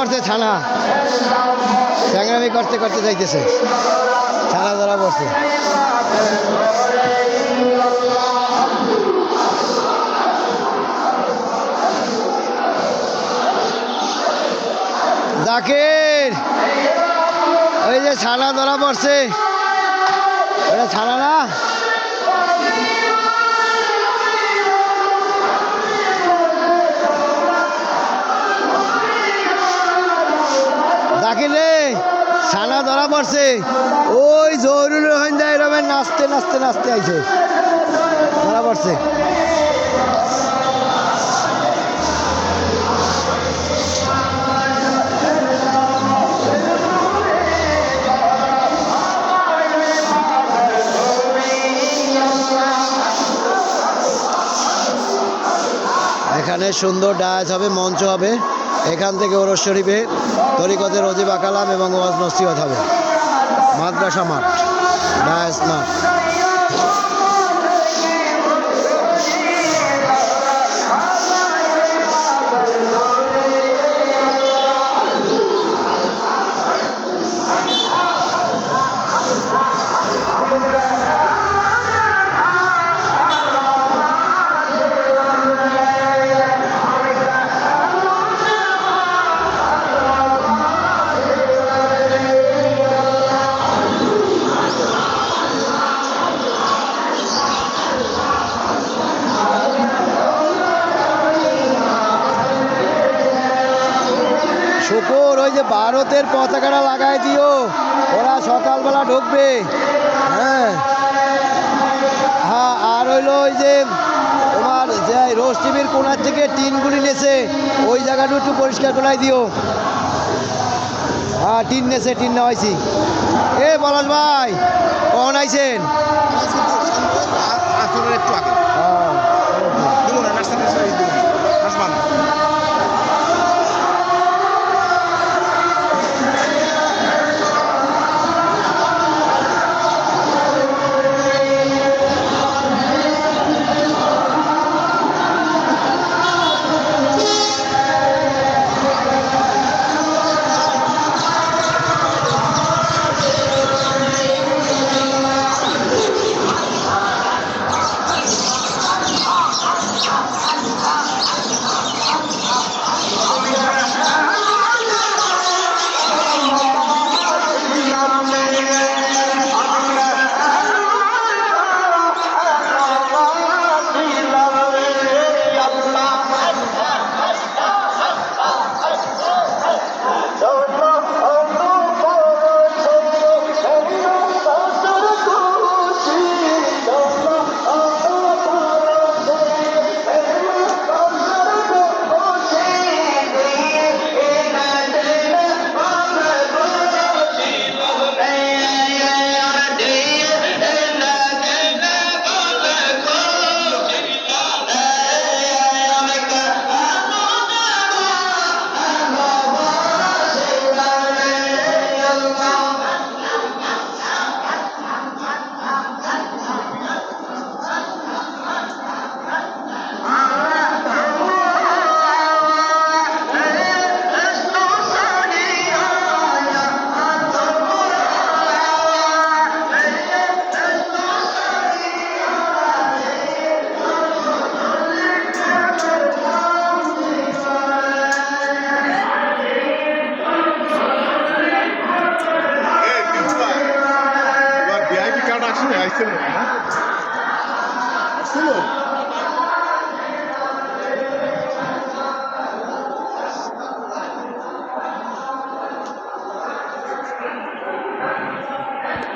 পড়ছে ছানা। চ্যাংরামি করতে করতে যাইতেছে। ছানা ধরা পড়ছে। জাকির, ওই যে ছানা ধরা পড়ছে। ওটা ছানা না? জাকির রে ছানা ধরা পড়ছে। ওই জরুরি রহিন্দা এরকম নাচতে নাচতে নাচতে আইছে। ধরা পড়ছে। এখানে সুন্দর ডায়াস হবে, মঞ্চ হবে। এখান থেকে ওরস শরীফে তরিকতের অজিব কালাম এবং ওয়াজ নসিহত হবে। মাদ্রাসা মাঠ। যে ভারতের পতাকাটা লাগাই দিও, ওরা সকালবেলা ঢুকবে। হ্যাঁ। হ্যাঁ আর হইল ওই যে তোমার যে রোজ কোনার থেকে টিনগুলি নেছে, ওই জায়গাটা একটু পরিষ্কার করাই দিও। হ্যাঁ টিন নেছে, টিন নেওয়াইছি। এ পলাশ ভাই, কখন আইছেন? Barcelona. Barcelona.